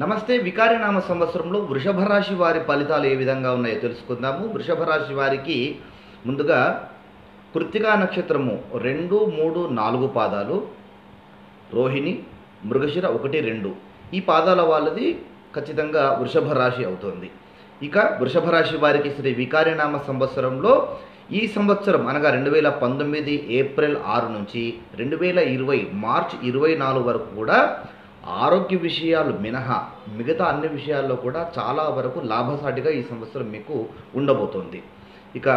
నమస్తే వికారినామ సంవత్సరంలో వృషభ రాశి వారి ఫలితాలు ఏ విధంగా ఉన్నాయో తెలుసుకుందాము. వృషభ రాశి వారికి ముందుగా కృత్తికా నక్షత్రము రెండు మూడు నాలుగు పాదాలు రోహిణి మృగశిర ఒకటి రెండు. ఈ పాదాల వాళ్ళది ఖచ్చితంగా వృషభ రాశి అవుతుంది. ఇక వృషభ రాశి వారికి శ్రీ వికారినామ సంవత్సరంలో ఈ సంవత్సరం అనగా రెండు వేల పంతొమ్మిది ఏప్రిల్ ఆరు నుంచి రెండు వేల ఇరవై మార్చ్ ఇరవై నాలుగు వరకు కూడా ఆరోగ్య విషయాలు మినహా మిగతా అన్ని విషయాల్లో కూడా చాలా వరకు లాభసాటిగా ఈ సంవత్సరం మీకు ఉండబోతోంది. ఇక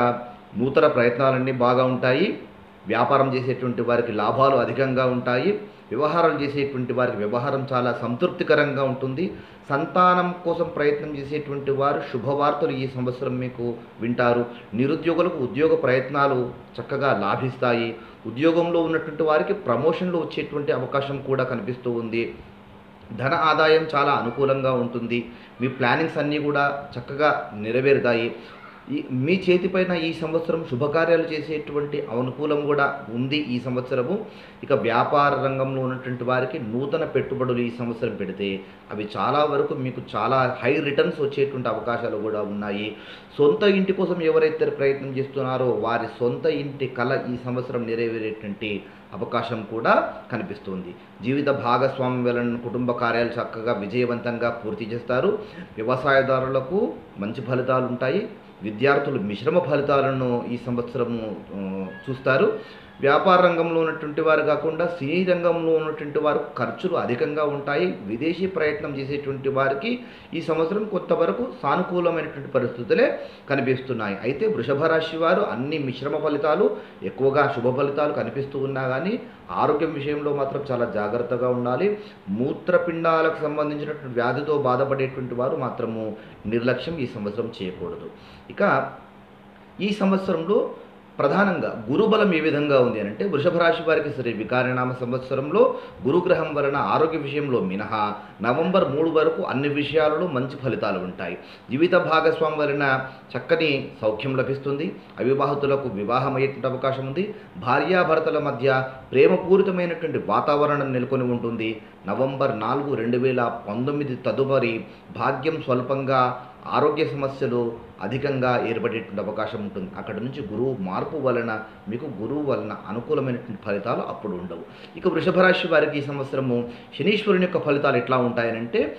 నూతన ప్రయత్నాలన్నీ బాగా ఉంటాయి. వ్యాపారం చేసేటువంటి వారికి లాభాలు అధికంగా ఉంటాయి. వ్యవహారాలు చేసేటువంటి వారికి వ్యవహారం చాలా సంతృప్తికరంగా ఉంటుంది. సంతానం కోసం ప్రయత్నం చేసేటువంటి వారు శుభవార్తలు ఈ సంవత్సరం మీకు వింటారు. నిరుద్యోగులకు ఉద్యోగ ప్రయత్నాలు చక్కగా లాభిస్తాయి. ఉద్యోగంలో ఉన్నటువంటి వారికి ప్రమోషన్లు వచ్చేటువంటి అవకాశం కూడా కనిపిస్తూ ఉంది. ధన ఆదాయం చాలా అనుకూలంగా ఉంటుంది. మీ ప్లానింగ్స్ అన్నీ కూడా చక్కగా నెరవేరుతాయి. మీ చేతిపైన ఈ సంవత్సరం శుభకార్యాలు చేసేటువంటి అనుకూలం కూడా ఉంది ఈ సంవత్సరము. ఇక వ్యాపార రంగంలో ఉన్నటువంటి వారికి నూతన పెట్టుబడులు ఈ సంవత్సరం పెడితే అవి చాలా వరకు మీకు చాలా హై రిటర్న్స్ వచ్చేటువంటి అవకాశాలు కూడా ఉన్నాయి. సొంత ఇంటి కోసం ఎవరైతే ప్రయత్నం చేస్తున్నారో వారి సొంత ఇంటి కళ ఈ సంవత్సరం నెరవేరేటువంటి అవకాశం కూడా కనిపిస్తుంది. జీవిత భాగస్వామ్యం వలన కుటుంబ కార్యాలు చక్కగా విజయవంతంగా పూర్తి చేస్తారు. వ్యవసాయదారులకు మంచి ఫలితాలు ఉంటాయి. విద్యార్థులు మిశ్రమ ఫలితాలను ఈ సంవత్సరము చూస్తారు. వ్యాపార రంగంలో ఉన్నటువంటి వారు కాకుండా సినీ రంగంలో ఉన్నటువంటి వారు ఖర్చులు అధికంగా ఉంటాయి. విదేశీ ప్రయత్నం చేసేటువంటి వారికి ఈ సంవత్సరం కొంతవరకు సానుకూలమైనటువంటి పరిస్థితులే కనిపిస్తున్నాయి. అయితే వృషభ రాశి వారు అన్ని మిశ్రమ ఫలితాలు ఎక్కువగా శుభ ఫలితాలు కనిపిస్తూ ఉన్నా కానీ ఆరోగ్యం విషయంలో మాత్రం చాలా జాగ్రత్తగా ఉండాలి. మూత్రపిండాలకు సంబంధించినటువంటి వ్యాధితో బాధపడేటువంటి వారు మాత్రము నిర్లక్ష్యం ఈ సంవత్సరం చేయకూడదు. ఇక ఈ సంవత్సరంలో ప్రధానంగా గురుబలం ఏ విధంగా ఉంది అని అంటే వృషభ రాశి వారికి శ్రీ వికారనామ సంవత్సరంలో గురుగ్రహం వలన ఆరోగ్య విషయంలో మినహా. నవంబర్ మూడు వరకు అన్ని విషయాలలో మంచి ఫలితాలు ఉంటాయి. జీవిత భాగస్వామి వలన చక్కని సౌఖ్యం లభిస్తుంది. అవివాహితులకు వివాహం అయ్యేటువంటి అవకాశం ఉంది. భార్యాభర్తల మధ్య ప్రేమపూరితమైనటువంటి వాతావరణం నెలకొని ఉంటుంది. నవంబర్ నాలుగు రెండు వేల పంతొమ్మిది తదుపరి భాగ్యం స్వల్పంగా ఆరోగ్య సమస్యలు అధికంగా ఏర్పడేటువంటి అవకాశం ఉంటుంది. అక్కడ నుంచి గురువు మార్పు వలన మీకు గురువు వలన అనుకూలమైనటువంటి ఫలితాలు అప్పుడు ఉండవు. ఇక వృషభ రాశి వారికి ఈ సంవత్సరము శనీశ్వరుని యొక్క ఫలితాలు ఎట్లా ఉంటాయనంటే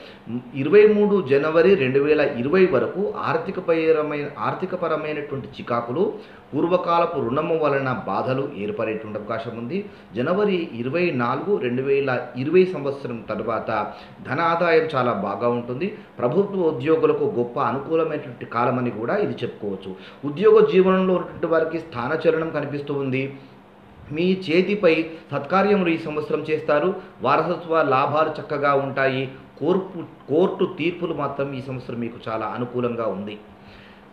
ఇరవై మూడు జనవరి రెండు వేల ఇరవై వరకు ఆర్థికపరమైన ఆర్థికపరమైనటువంటి చికాకులు పూర్వకాలపు రుణము వలన బాధలు ఏర్పడేటువంటి అవకాశం ఉంది. జనవరి ఇరవై నాలుగు రెండు వేల ఇరవై సంవత్సరం తర్వాత ధన ఆదాయం చాలా బాగా ఉంటుంది. ప్రభుత్వ ఉద్యోగులకు గొప్ప అనుకూలమైనటువంటి కాలమని కూడా ఇది చెప్పుకోవచ్చు. ఉద్యోగ జీవనంలో ఉన్నటువంటి వారికి స్థానచలనం కనిపిస్తూ ఉంది. మీ చేతిపై సత్కార్యములు ఈ సంవత్సరం చేస్తారు. వారసత్వ లాభాలు చక్కగా ఉంటాయి. కోర్పు కోర్టు తీర్పులు మాత్రం ఈ సంవత్సరం మీకు చాలా అనుకూలంగా ఉంది.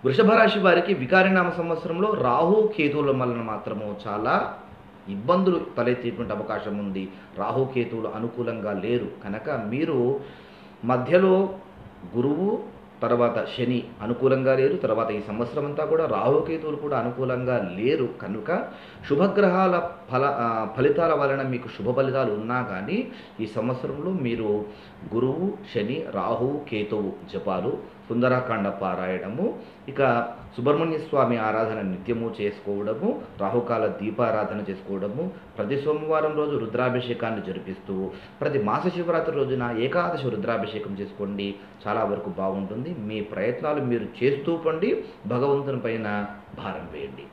వృషభ రాశి వారికి వికారినామ సంవత్సరంలో రాహు కేతువుల వలన మాత్రము చాలా ఇబ్బందులు తలెత్తేటువంటి అవకాశం ఉంది. రాహు కేతువులు అనుకూలంగా లేరు. కనుక మీరు మధ్యలో గురువు తర్వాత శని అనుకూలంగా లేరు తర్వాత ఈ సంవత్సరం అంతా కూడా రాహుకేతువులు కూడా అనుకూలంగా లేరు. కనుక శుభగ్రహాల ఫల ఫలితాల వలన మీకు శుభ ఫలితాలు ఉన్నా కానీ ఈ సంవత్సరంలో మీరు గురువు శని రాహు కేతువు జపాలు సుందరాకాండ పారాయణము ఇక సుబ్రహ్మణ్య స్వామి ఆరాధన నిత్యము చేసుకోవడము రాహుకాల దీపారాధన చేసుకోవడము ప్రతి సోమవారం రోజు రుద్రాభిషేకాన్ని జరిపిస్తూ ప్రతి మాస శివరాత్రి రోజున ఏకాదశి రుద్రాభిషేకం చేసుకోండి. చాలా వరకు బాగుంటుంది. మీ ప్రయత్నాలు మీరు చేస్తూ పండి భగవంతుని పైన భారం వేయండి.